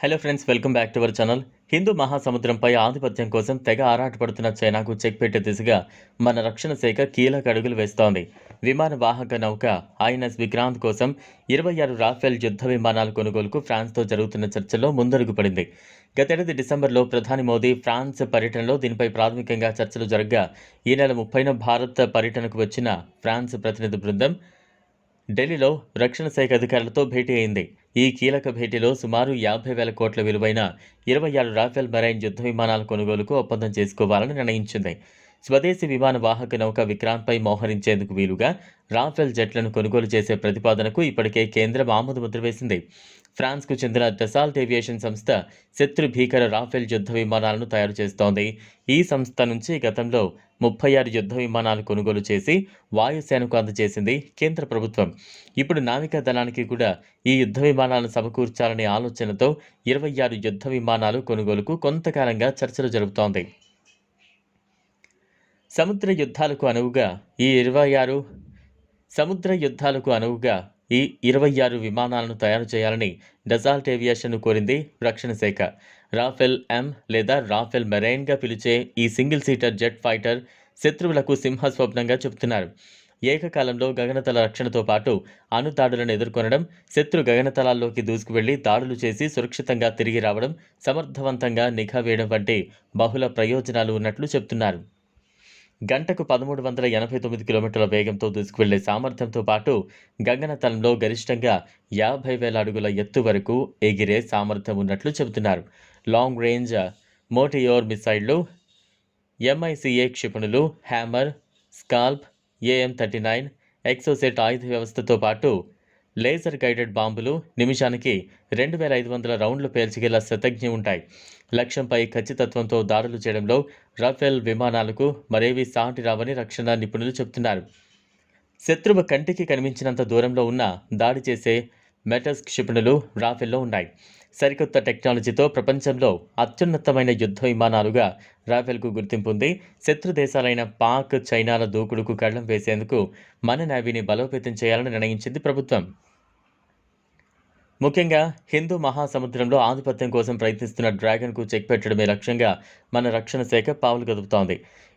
Hello friends welcome back to our channel Hindu మహాసముద్రంపై ఆధిపత్యం కోసం తెగ ఆరాటపడుతున్న చైనాకు చెక్ పెట్టే దిశగా మన రక్షణ శాఖ కీలక అడుగులు వేస్తోంది. విమాన వాహక నౌక ఐఎన్ఎస్ విక్రాంత్ కోసం ఇరవై ఆరు రాఫెల్ యుద్ధ విమానాల కొనుగోలుకు ఫ్రాన్స్తో జరుగుతున్న చర్చల్లో ముందడుగు పడింది. గతేడాది డిసెంబర్లో ప్రధాని మోదీ ఫ్రాన్స్ పర్యటనలో దీనిపై ప్రాథమికంగా చర్చలు జరగ్గా ఈ నెల ముప్పైన భారత్ పర్యటనకు వచ్చిన ఫ్రాన్స్ ప్రతినిధి బృందం ఢిల్లీలో రక్షణ శాఖ అధికారులతో భేటీ అయింది. ఈ కీలక భేటీలో సుమారు యాభై వేల కోట్ల విలువైన ఇరవై ఆరు రాఫెల్ మెరైన్ యుద్ధ విమానాల కొనుగోలుకు ఒప్పందం చేసుకోవాలని నిర్ణయించింది. స్వదేశీ విమాన వాహక నౌక విక్రాంత్పై మోహరించేందుకు వీలుగా రాఫెల్ జెట్లను కొనుగోలు చేసే ప్రతిపాదనకు ఇప్పటికే కేంద్రం ఆమోదు ముద్ర వేసింది. ఫ్రాన్స్కు చెందిన డెసాల్ట్ ఏవియేషన్ సంస్థ శత్రు భీకర రాఫెల్ యుద్ధ విమానాలను తయారు చేస్తోంది. ఈ సంస్థ నుంచి గతంలో ముప్పై ఆరు యుద్ధ విమానాలు కొనుగోలు చేసి వాయుసేనకు అందజేసింది కేంద్ర ప్రభుత్వం. ఇప్పుడు నావికా దళానికి కూడా ఈ యుద్ధ విమానాలను సమకూర్చాలనే ఆలోచనతో ఇరవై ఆరు యుద్ధ విమానాలు కొనుగోలుకు కొంతకాలంగా చర్చలు జరుపుతోంది. సముద్ర యుద్ధాలకు అనువుగా ఈ ఇరవై ఆరు సముద్ర యుద్ధాలకు అనువుగా ఈ ఇరవై ఆరు విమానాలను తయారు చేయాలని డజాల్ట్ ఏవియేషన్ను కోరింది రక్షణ శాఖ. రాఫెల్ ఎం లేదా రాఫెల్ మెరైన్గా పిలిచే ఈ సింగిల్ సీటర్ జెట్ ఫైటర్ శత్రువులకు సింహస్వప్నంగా చెబుతున్నారు. ఏకకాలంలో గగనతల రక్షణతో పాటు అణుదాడులను ఎదుర్కొనడం శత్రు గగనతలాల్లోకి దూసుకువెళ్ళి దాడులు చేసి సురక్షితంగా తిరిగి రావడం సమర్థవంతంగా నిఘా వేయడం వంటి బహుళ ప్రయోజనాలు ఉన్నట్లు చెబుతున్నారు. గంటకు పదమూడు వందల ఎనభై తొమ్మిది కిలోమీటర్ల వేగంతో దూసుకువెళ్ళే సామర్థ్యంతో పాటు గగనతలంలో గరిష్టంగా యాభై వేల అడుగుల ఎత్తు వరకు ఎగిరే సామర్థ్యం ఉన్నట్లు చెబుతున్నారు. లాంగ్ రేంజ్ మోటియోర్ మిసైళ్ళు ఎంఐసిఏ క్షిపణులు Hammer SCALP AM thirty nine Exocet ఆయుధ వ్యవస్థతో పాటు లేజర్ గైడెడ్ బాంబులు నిమిషానికి రెండు వేల ఐదు వందల రౌండ్లు పేల్చగల శతజ్ఞ ఉంటాయి లక్ష్యంపై ఖచ్చితత్వంతో దాడులు చేయడంలో రఫేల్ విమానాలకు మరేవి సాటి రావని రక్షణ నిపుణులు చెబుతున్నారు. శత్రువు కంటికి కనిపించినంత దూరంలో ఉన్న దాడి చేసే మెటస్ క్షిపణులు రాఫెల్లో ఉన్నాయి. సరికొత్త టెక్నాలజీతో ప్రపంచంలో అత్యున్నతమైన యుద్ధ విమానాలుగా రాఫెల్కు గుర్తింపు ఉంది. శత్రు దేశాలైన పాక్ చైనాల దూకుడుకు కళ్ళం వేసేందుకు మన నేవీని బలోపేతం చేయాలని నిర్ణయించింది ప్రభుత్వం. ముఖ్యంగా హిందూ మహాసముద్రంలో ఆధిపత్యం కోసం ప్రయత్నిస్తున్న డ్రాగన్కు చెక్ పెట్టడమే లక్ష్యంగా మన రక్షణ శాఖ పావులు కదుపుతోంది.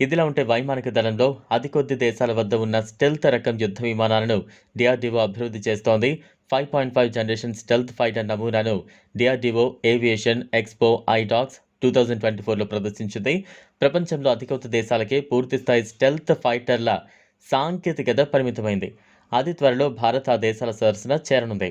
ఇదిలా ఉంటే వైమానిక దళంలో అతి కొద్ది దేశాల వద్ద ఉన్న స్టెల్త్ రకం యుద్ధ విమానాలను డిఆర్డీఓ అభివృద్ధి చేస్తోంది. Five point five generation stealth fighter నమూనాను డిఆర్డీఓ ఏవియేషన్ ఎక్స్పో ఐడాక్స్ టూ థౌజండ్ ట్వంటీ ఫోర్లో ప్రదర్శించింది. ప్రపంచంలో అతి కొత్త దేశాలకే పూర్తిస్థాయి స్టెల్త్ ఫైటర్ల సాంకేతికత పరిమితమైంది. అతి త్వరలో భారత్ ఆ దేశాల సరసన చేరనుంది.